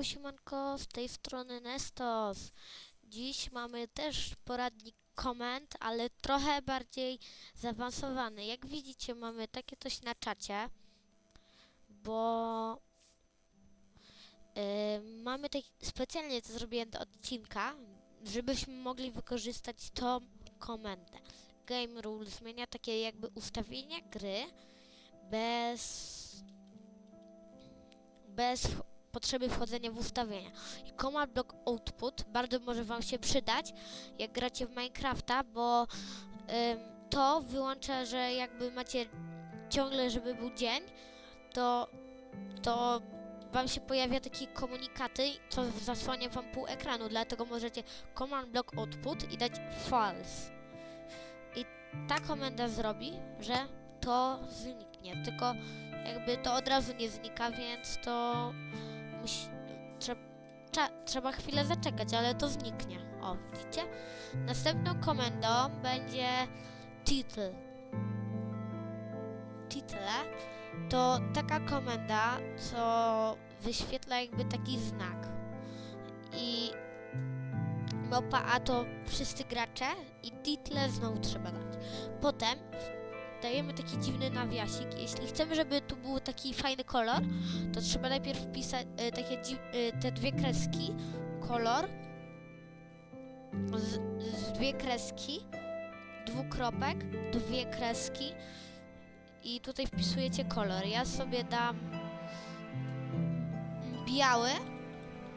Yo, siemanko, z tej strony Nestos. Dziś mamy też poradnik komend, ale trochę bardziej zaawansowany. Jak widzicie, mamy takie coś na czacie, bo y, mamy tak specjalnie to zrobiłem do odcinka, żebyśmy mogli wykorzystać tą komendę. Game Rule zmienia takie jakby ustawienia gry bez bez potrzeby wchodzenia w ustawienia. I Command Block Output bardzo może Wam się przydać, jak gracie w Minecrafta, bo ym, to wyłącza, że jakby macie ciągle, żeby był dzień, to, to Wam się pojawia takie komunikaty, co zasłania Wam pół ekranu, dlatego możecie Command Block Output i dać false. I ta komenda zrobi, że to zniknie, tylko jakby to od razu nie znika, więc to musi, trze, trzeba chwilę zaczekać, ale to zniknie. O, widzicie? Następną komendą będzie title. Title to taka komenda, co wyświetla jakby taki znak. I małpa A to wszyscy gracze i title znowu trzeba dać. Potem dajemy taki dziwny nawiasik. Jeśli chcemy, żeby tu był taki fajny kolor, to trzeba najpierw wpisać e, takie e, te dwie kreski, kolor, z, z dwie kreski, dwukropek, dwie kreski i tutaj wpisujecie kolor. Ja sobie dam biały,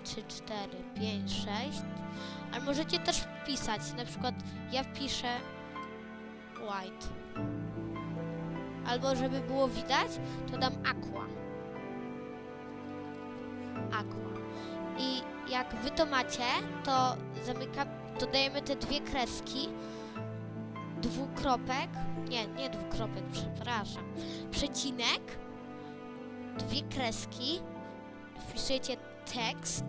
3, 4, 5, 6, ale możecie też wpisać, na przykład ja wpiszę white. Albo żeby było widać, to dam aqua. Aqua. I jak wy to macie, to zamyka, to dajemy te dwie kreski, dwukropek, nie, nie dwukropek, przepraszam, przecinek, dwie kreski, wpisujecie tekst,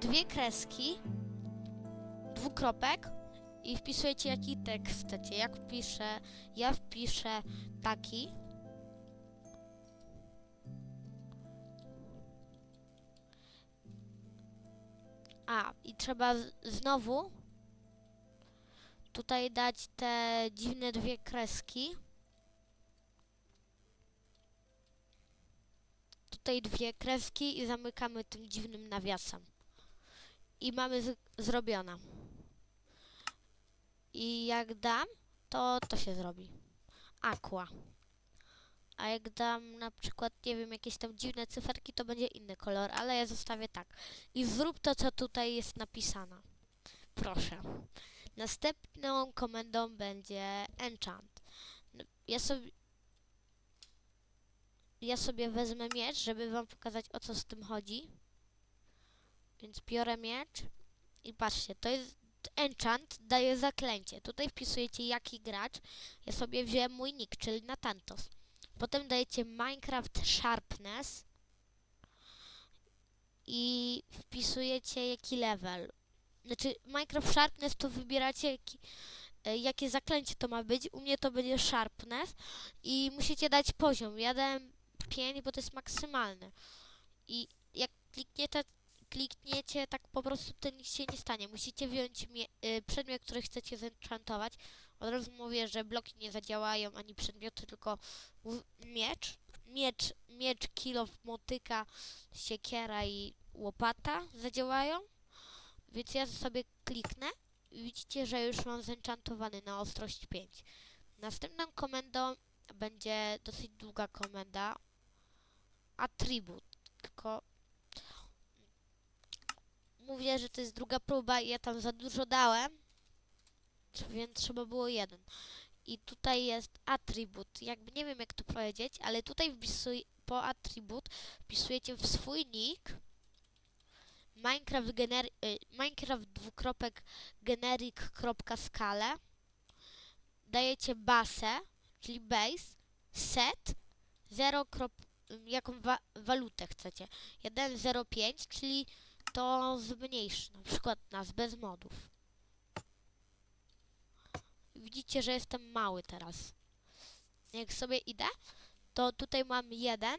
dwie kreski, dwukropek, i wpisujecie jaki tekst chcecie. Jak wpiszę, ja wpiszę taki. A, i trzeba znowu tutaj dać te dziwne dwie kreski. Tutaj dwie kreski i zamykamy tym dziwnym nawiasem. I mamy zrobione. I jak dam, to to się zrobi. Aqua. A jak dam na przykład, nie wiem, jakieś tam dziwne cyferki, to będzie inny kolor, ale ja zostawię tak. I zrób to, co tutaj jest napisane. Proszę. Następną komendą będzie enchant. Ja sobie ja sobie wezmę miecz, żeby wam pokazać o co z tym chodzi. Więc biorę miecz i patrzcie, to jest enchant daje zaklęcie. Tutaj wpisujecie jaki gracz. Ja sobie wziąłem mój nick, czyli Natantos. Potem dajecie Minecraft Sharpness i wpisujecie jaki level. Znaczy Minecraft Sharpness to wybieracie jaki, e, jakie zaklęcie to ma być. U mnie to będzie Sharpness i musicie dać poziom. Ja dałem 5, bo to jest maksymalny. I jak klikniecie klikniecie, tak po prostu to nic się nie stanie. Musicie wziąć y, przedmiot, który chcecie zenchantować. Od razu mówię, że bloki nie zadziałają, ani przedmioty, tylko miecz. Miecz, miecz, kilo, motyka, siekiera i łopata zadziałają. Więc ja sobie kliknę i widzicie, że już mam zenchantowany na ostrość 5. Następną komendą będzie dosyć długa komenda. Atribut. Tylko mówię, że to jest druga próba i ja tam za dużo dałem, więc trzeba było jeden. I tutaj jest atribut. Jakby nie wiem jak to powiedzieć, ale tutaj wpisuj, po atribut wpisujecie w swój nick Minecraft, gener, y, Minecraft dwukropek dajecie basę, czyli base, set, 0, jaką wa walutę chcecie. 1,05, czyli to zmniejszy na przykład nas bez modów. Widzicie, że jestem mały teraz. Jak sobie idę, to tutaj mam jeden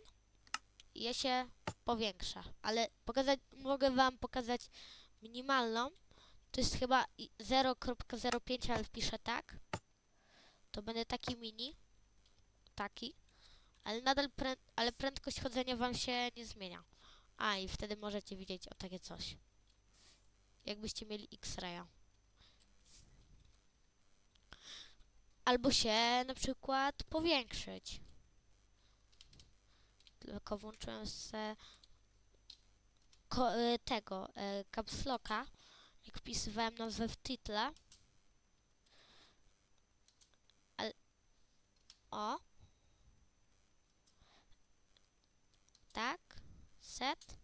je się powiększa, ale pokazać, mogę wam pokazać minimalną. To jest chyba i- 0.05, ale wpiszę tak. To będzie taki mini. Taki. Ale nadal ale prędkość chodzenia wam się nie zmienia. A i wtedy możecie widzieć o takie coś. Jakbyście mieli X-raya. Albo się na przykład powiększyć. Tylko włączyłem se e, tego locka, jak wpisywałem nazwę w tytle. Ale o. Tak. Set.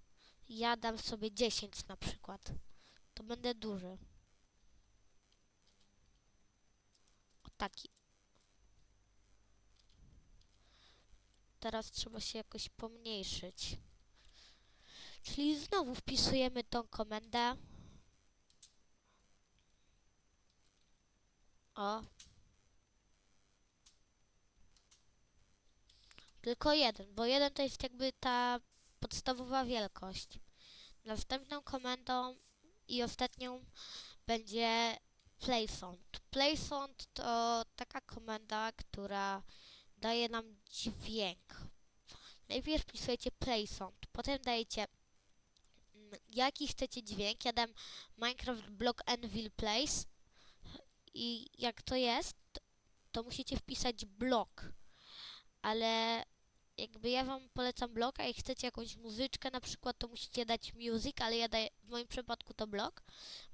Ja dam sobie 10 na przykład. To będę duży. O taki. Teraz trzeba się jakoś pomniejszyć. Czyli znowu wpisujemy tą komendę. O. Tylko jeden, bo jeden to jest jakby ta podstawowa wielkość. Następną komendą i ostatnią będzie placesound. Placesound to taka komenda, która daje nam dźwięk. Najpierw wpisujecie placesound, potem dajecie mm, jaki chcecie dźwięk. Ja dam Minecraft Block Anvil Place i jak to jest, to musicie wpisać blok. Ale jakby ja wam polecam blok, a jak chcecie jakąś muzyczkę na przykład, to musicie dać music, ale ja daję, w moim przypadku to blok.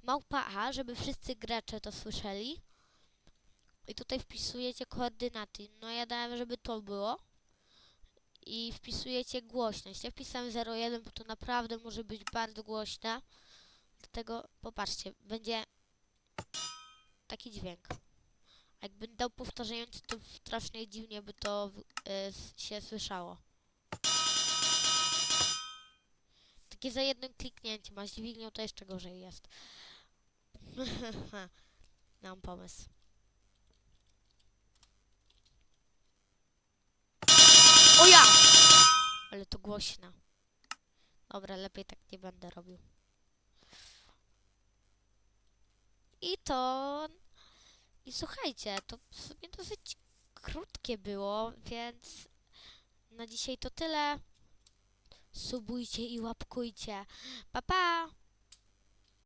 Małpa A, żeby wszyscy gracze to słyszeli. I tutaj wpisujecie koordynaty. No ja dałem, żeby to było. I wpisujecie głośność. Ja wpisałem 0,1, bo to naprawdę może być bardzo głośne. Dlatego popatrzcie, będzie taki dźwięk. Jakbym dał powtarzający, to strasznie dziwnie by to y, się słyszało. Takie za jednym kliknięciem, a z dźwignią to jeszcze gorzej jest. Mam pomysł. O ja! Ale to głośno. Dobra, lepiej tak nie będę robił. I to... I słuchajcie, to w sumie dosyć krótkie było, więc na dzisiaj to tyle. Subujcie i łapkujcie. Pa, pa!